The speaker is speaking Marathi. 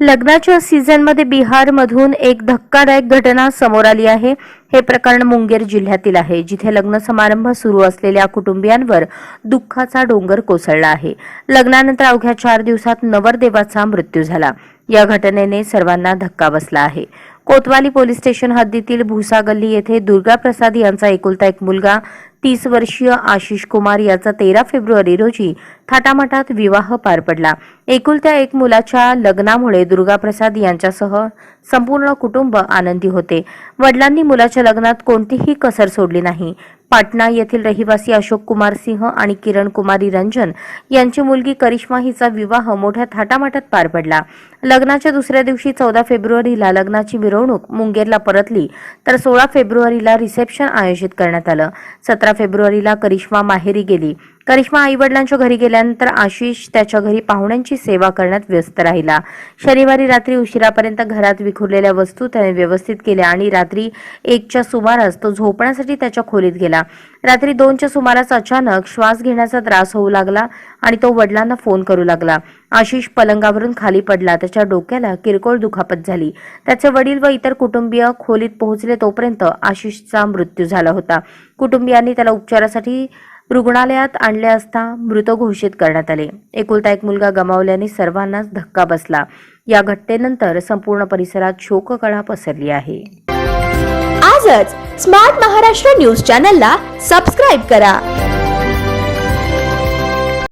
लग्नाच्या सीझनमध्ये बिहारमधून एक धक्कादायक घटना समोर आली आहे. हे प्रकरण मुंगेर जिल्ह्यातील आहे. जिथे लग्न समारंभ सुरू असलेल्या कुटुंबियांवर दुःखाचा डोंगर कोसळला आहे. लग्नानंतर अवघ्या चार दिवसात नवरदेवाचा मृत्यू झाला. या घटनेने सर्वांना धक्का बसला आहे. कोतवाली पोलीस स्टेशन हद्दीतील भुसागल्ली येथे दुर्गा प्रसाद यांचा एकुलता एक मुलगा तीस वर्षीय आशिष कुमार याचा तेरा फेब्रुवारी रोजी थाटामाटात विवाह पार पडला. एकुलत्या एक मुलाच्या लग्नामुळे दुर्गाप्रसाद यांच्यासह संपूर्ण कुटुंब आनंदी होते. वडिलांनी मुलाच्या लग्नात कोणतीही कसर सोडली नाही. पाटणा येथील रहिवासी अशोक कुमार सिंह आणि किरण कुमारी रंजन यांची मुलगी करिश्मा हिचा विवाह मोठ्या थाटामाटात पार पडला. लग्नाच्या दुसऱ्या दिवशी चौदा फेब्रुवारीला लग्नाची मिरवणूक मुंगेरला परतली तर सोळा फेब्रुवारीला रिसेप्शन आयोजित करण्यात आलं. सतरा फेब्रुवारीला करिश्मा माहेरी गेली. करिश्मा आईवडिलांच्या घरी गेल्यानंतर आशिष त्याच्या घरी पाहुण्यांची सेवा करण्यात व्यस्त राहिला. शनिवारी रात्री उशिरापर्यंत घरात विखुरलेल्या वस्तू त्याने व्यवस्थित केल्या आणि रात्री एकच्या सुमारास तो झोपण्यासाठी त्याच्या खोलीत गेला. रात्री दोनच्या सुमारास अचानक श्वास घेण्याचा त्रास होऊ लागला आणि तो वडिलांना फोन करू लागला. आशिष पलंगावरून खाली पडला. त्याच्या डोक्याला किरकोळ दुखापत झाली. त्याचे वडील व इतर कुटुंबीय खोलीत पोहोचले तोपर्यंत आशिषचा मृत्यू झाला होता. कुटुंबियांनी त्याला उपचारासाठी रुग्णालयात आणले असता मृत घोषित करण्यात आले. एकुलता एक मुलगा गमावल्याने सर्वांनाच धक्का बसला. या घटनेनंतर संपूर्ण परिसरात शोककळा पसरली आहे. आजच स्मार्ट महाराष्ट्र न्यूज चॅनलला सबस्क्राईब करा.